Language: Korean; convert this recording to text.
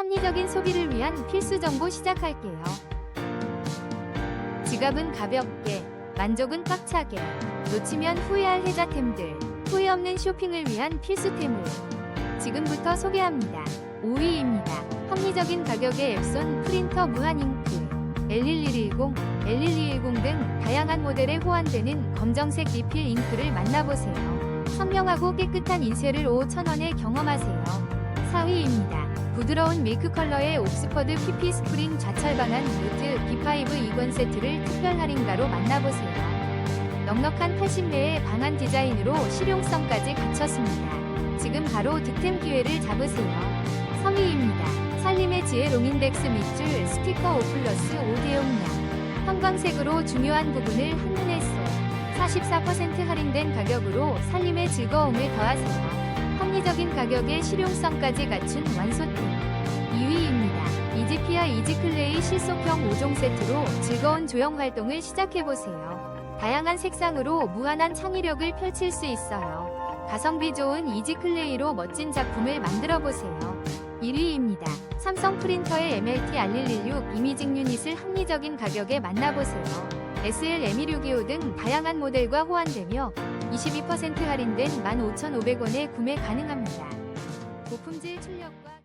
합리적인 소비를 위한 필수 정보 시작할게요. 지갑은 가볍게, 만족은 꽉차게, 놓치면 후회할 혜자템들, 후회 없는 쇼핑을 위한 필수템을 지금부터 소개합니다. 5위입니다. 합리적인 가격의 앱손 프린터 무한 잉크, L1110, L1210 등 다양한 모델에 호환되는 검정색 리필 잉크를 만나보세요. 선명하고 깨끗한 인쇄를 5,000원에 경험하세요. 4위입니다. 부드러운 밀크 컬러의 옥스퍼드 PP 스프링 좌철 방한 노트 B5 2권 세트를 특별 할인가로 만나보세요. 넉넉한 80매의 방한 디자인으로 실용성까지 갖췄습니다. 지금 바로 득템 기회를 잡으세요. 3위입니다. 살림의 지혜 롱인덱스 밑줄 스티커 5 플러스 5대용량 형광색으로 중요한 부분을 한눈에 쏙44% 할인된 가격으로 살림의 즐거움을 더하세요. 합리적인 가격에 실용성까지 갖춘 완소템 2위입니다. 이지피아 이지클레이 실속형 5종 세트로 즐거운 조형 활동을 시작해보세요. 다양한 색상으로 무한한 창의력을 펼칠 수 있어요. 가성비 좋은 이지클레이로 멋진 작품을 만들어보세요. 1위입니다. 삼성 프린터의 MLT R116 이미징 유닛을 합리적인 가격에 만나보세요. SL M1625 등 다양한 모델과 호환되며 22% 할인된 15,500원에 구매 가능합니다. 고품질 출력과